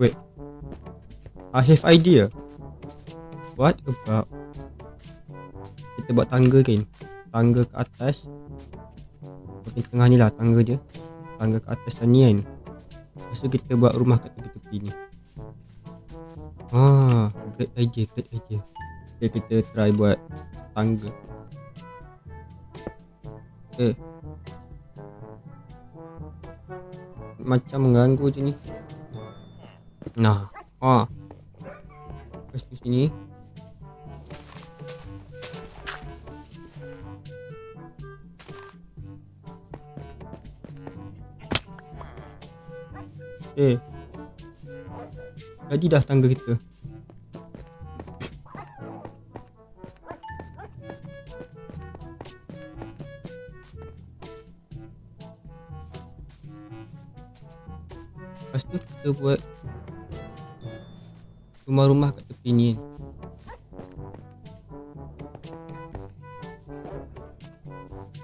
Wait. I have idea. What about kita buat tangga kan? Tangga ke atas. Di tengah ni lah tangga dia. Tangga ke atas sana kan. Lepas tu kita buat rumah kat tepi-tepi ni. Ah, great idea, great idea. Okay, kita try buat tangga. Okay. Macam mengganggu je ni. Nah, ah. Lepas tu sini. Eh. Jadi dah tangga kita. Lepas tu kita buat rumah-rumah kat tepi ni.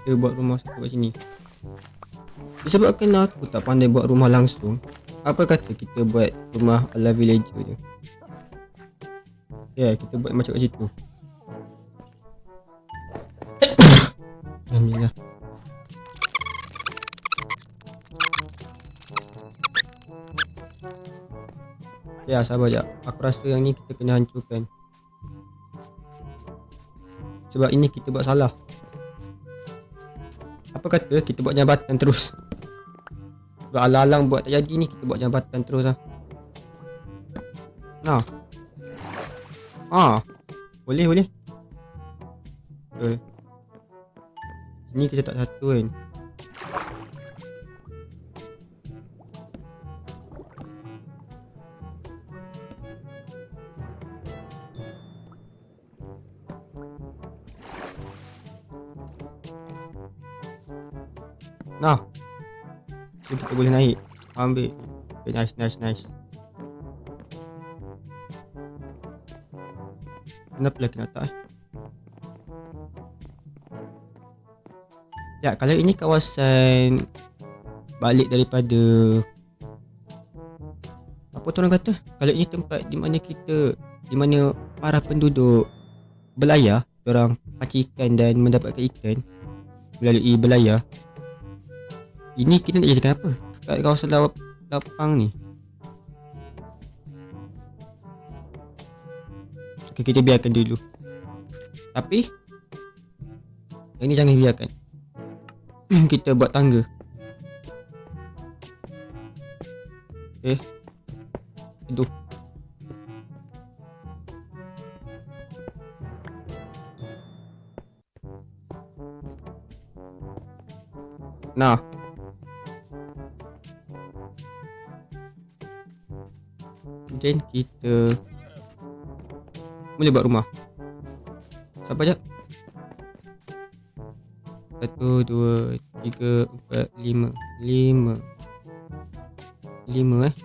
Kita buat rumah satu kat sini. Disebabkan aku tak pandai buat rumah langsung, apa kata kita buat rumah ala villager je. Ya, yeah, kita buat macam kat situ. Alhamdulillah. Ya, sabar jap. Aku rasa yang ni kita kena hancurkan. Sebab ini kita buat salah. Apa kata kita buat jambatan terus? Sebab alang-alang buat tak jadi ni kita buat jambatan terus lah. Nah. Ah. Boleh boleh. Betul. Sini kita tak satu kan. Nah. So kita boleh naik. Ambil. Okay, nice, nice, nice. Kenapa lagi nak eh? Ya, kalau ini kawasan balik daripada apa tu orang kata? Kalau ini tempat di mana kita di mana para penduduk belayar, orang pancing ikan dan mendapatkan ikan melalui belayar ini kita nak jadikan apa? Kat kawasan lap lapang ni. Okay, kita biarkan dulu. Tapi yang ni jangan biarkan. kita buat tangga. Okay. Aduh. Nah. Then kita Boleh buat rumah. Sabar jap? Satu, dua, tiga, empat, lima. Lima. Lima eh?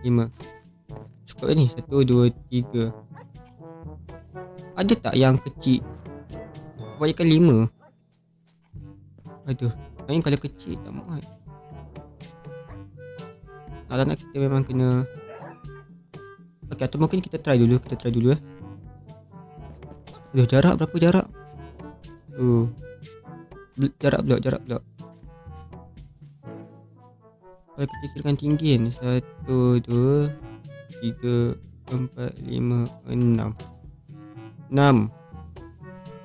Lima. Cukup ni. Satu, dua, tiga. Ada tak yang kecil? Kebanyakan lima. Aduh Lain kalau kecil tak muat. Kalau nak kita memang kena Okay, atau mungkin kita try dulu, kita try dulu eh. Aduh, jarak berapa jarak? Tu. Jarak pula, jarak pula. Kalau kita kirakan tinggi kan, satu, dua, tiga, empat, lima, enam. Enam.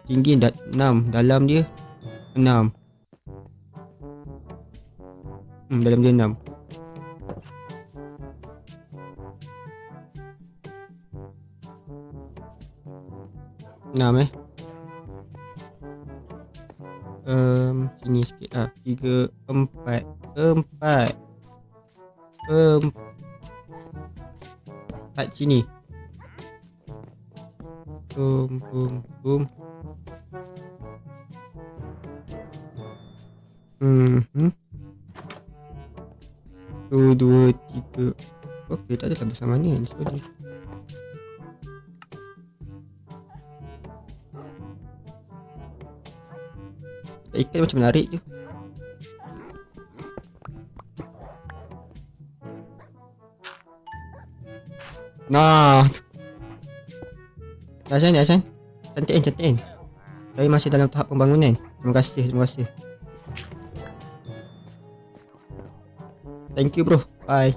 Tinggi dah enam, dalam dia enam. Hmm, dalam dia enam. Enam eh. Um, Sini sikit lah. Tiga Empat. Empat. Empat sini. Boom Boom Boom. Hmm Hmm Satu Dua Tiga. Okay tak adalah bersama ni. Sorry Ikan macam menarik je Nah. Hasan, Hasan. Cantik kan, cantik kan. Saya masih dalam tahap pembangunan. Terima kasih, terima kasih. Thank you bro. Bye.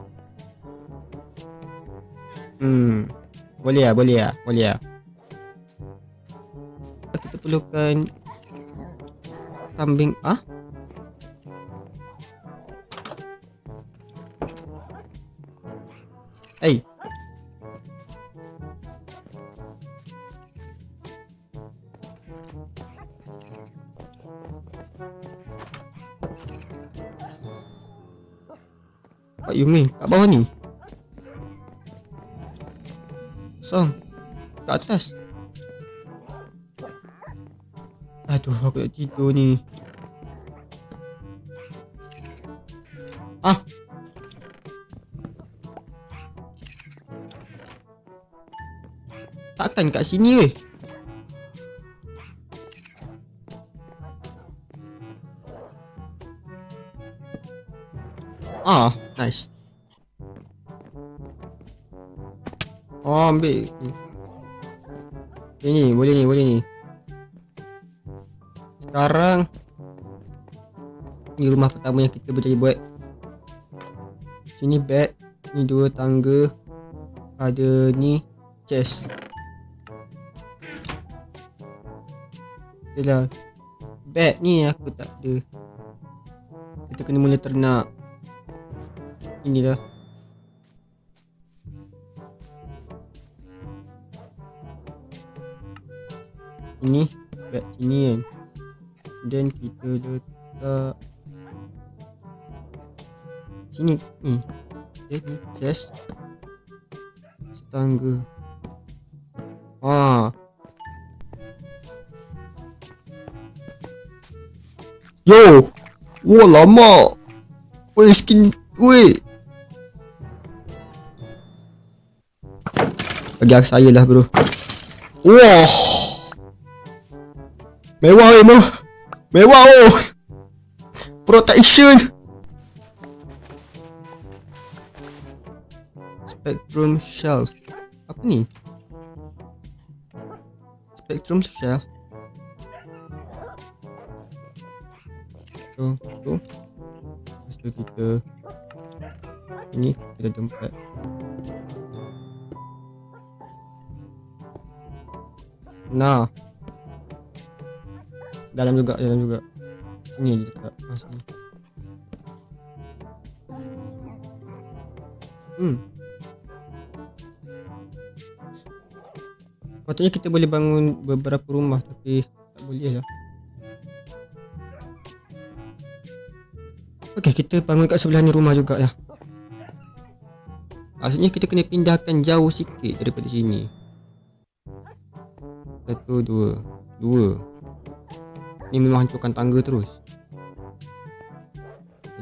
Hmm. Boleh ya, boleh ya, boleh ya. Kita perlukan kambing ah? Hey. What you mean? Kat bawah ni? Song. Kat atas. Aduh, aku nak tidur ni. Ah. Takkan kat sini weh. Ah, nice. Oh, ambil. Ini, boleh ni, boleh ni. Sekarang ni rumah pertama yang kita boleh buat. Sini bed, ni dua tangga. Ada ni chest. Yalah. Bed ni aku tak ada. Kita kena mula ternak. Inilah. Ini bed sini kan. Dan kita letak sini ni. Jadi chest setangga. Ha. Yo. Wah lama. Weh skin Weh Bagi saya lah bro Wah Mewah weh mewah Mewah oh. Protection. Spectrum shelf Apa ni? Spectrum shelf Tu Tu Lepas tu kita Ini kita tempat. Nah Dalam juga Dalam juga Sini je letak ah, sini. Hmm Patutnya kita boleh bangun beberapa rumah tapi tak boleh lah. Okey, kita bangun kat sebelah ni rumah juga lah. Maksudnya kita kena pindahkan jauh sikit daripada sini. Satu, dua. Dua. Ni memang hancurkan tangga terus.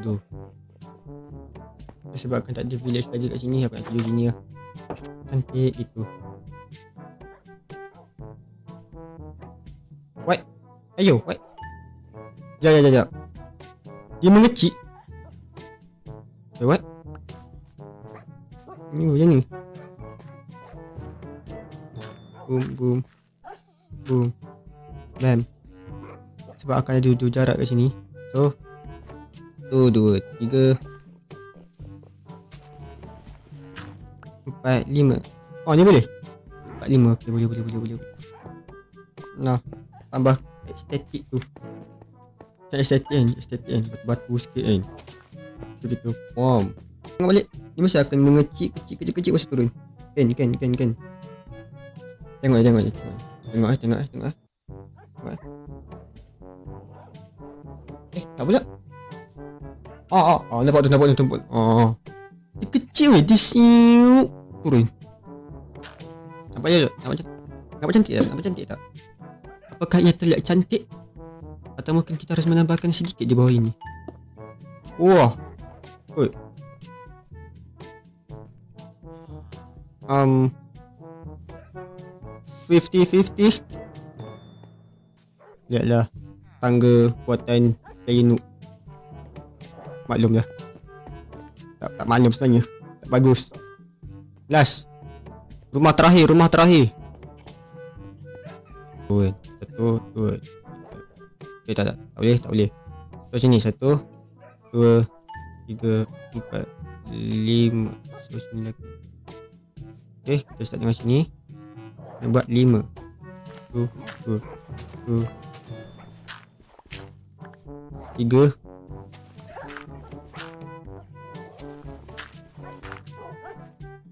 Aduh. Sebabkan tak ada village lagi kat sini, aku nak tidur sini lah. Cantik gitu. What? Ayo, what? Jap, jap, jap, jap. Dia mengecik. Eh, what? Ni macam ni. Boom, boom. Boom. Bam. Sebab akan ada dua jarak kat sini. So. Tu, dua, tiga. Empat, lima. Oh, ni boleh? Empat, lima. Okay, boleh, boleh, boleh, boleh. Nah, tambah estetik tu. Macam estetik kan, estetik kan. Batu-batu sikit kan. So, kita form. Tengok balik. Ni mesti akan mengecik, kecil, kecil, kecil, mesti turun. Kan, kan, kan, kan. Tengok eh, tengok eh. Tengok eh, tengok eh, tengok. Tengok eh. Tak pula. Ah, ah, ah, nampak tu, nampak tu, nampak tu. Ah. Dia kecil weh, dia siup. Turun. Nampak je? Nampak, can- nampak cantik tak? Nampak cantik tak? Apakah ia terlihat cantik? Atau mungkin kita harus menambahkan sedikit di bawah ini? Wah. Oi. Um 50-50 Lihatlah Tangga buatan Player noob Maklum lah tak, tak maklum sebenarnya Tak bagus Last Rumah terakhir, rumah terakhir. Oh, satu, dua. Okay, tak, tak, tak boleh, tak boleh. So, sini, satu, dua, tiga, empat, lima. So, sini lagi. Okay, kita start dengan sini. Nak buat lima. Satu, dua, dua, tiga.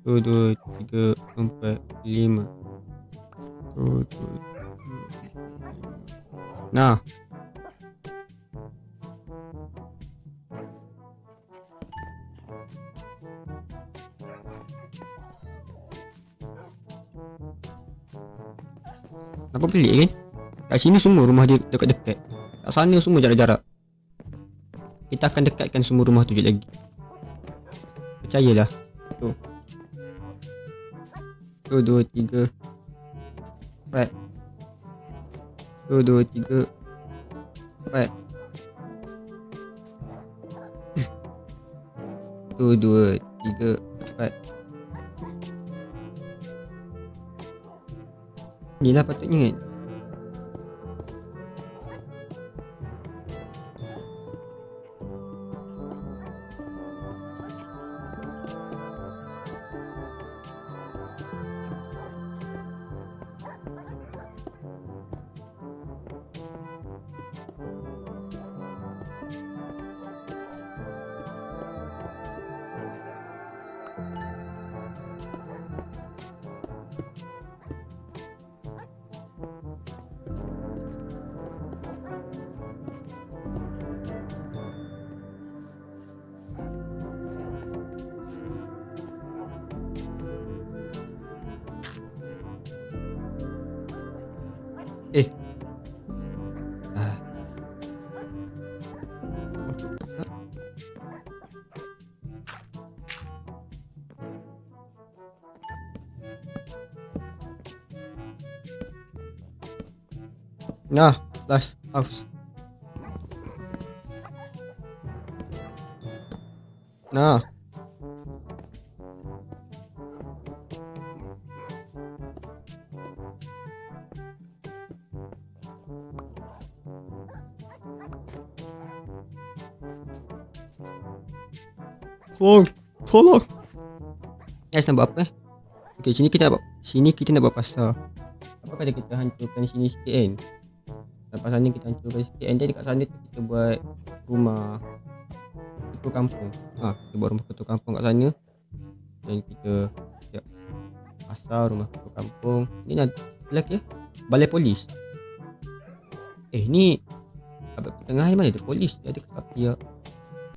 Satu, dua, tiga, empat, lima. Dua, tiga, Nah. Apa pelik kan? Kat sini semua rumah dia dekat-dekat. Kat sana semua jarak-jarak. Kita akan dekatkan semua rumah tu je lagi. Percayalah. Tu. Tu, dua, tiga. Empat. Tu, dua, tiga. Empat. Tu, dua, tiga, empat. Inilah patutnya kan? Eh. Ah. Nah, last house. Nah. Tolong, tolong. Guys nak buat apa eh? Okay, sini kita nak buat sini kita nak buat pasar. Apa kata kita hancurkan sini sikit kan? Lepas sana kita hancurkan sikit and then dekat sana tu kita buat rumah ketua kampung. Ha, kita buat rumah ketua kampung kat sana. Dan kita siap pasar rumah ketua kampung. Ni nak lelaki ya? Balai polis. Eh ni Abang tengah ni mana ada polis? Dia ada kereta api ya.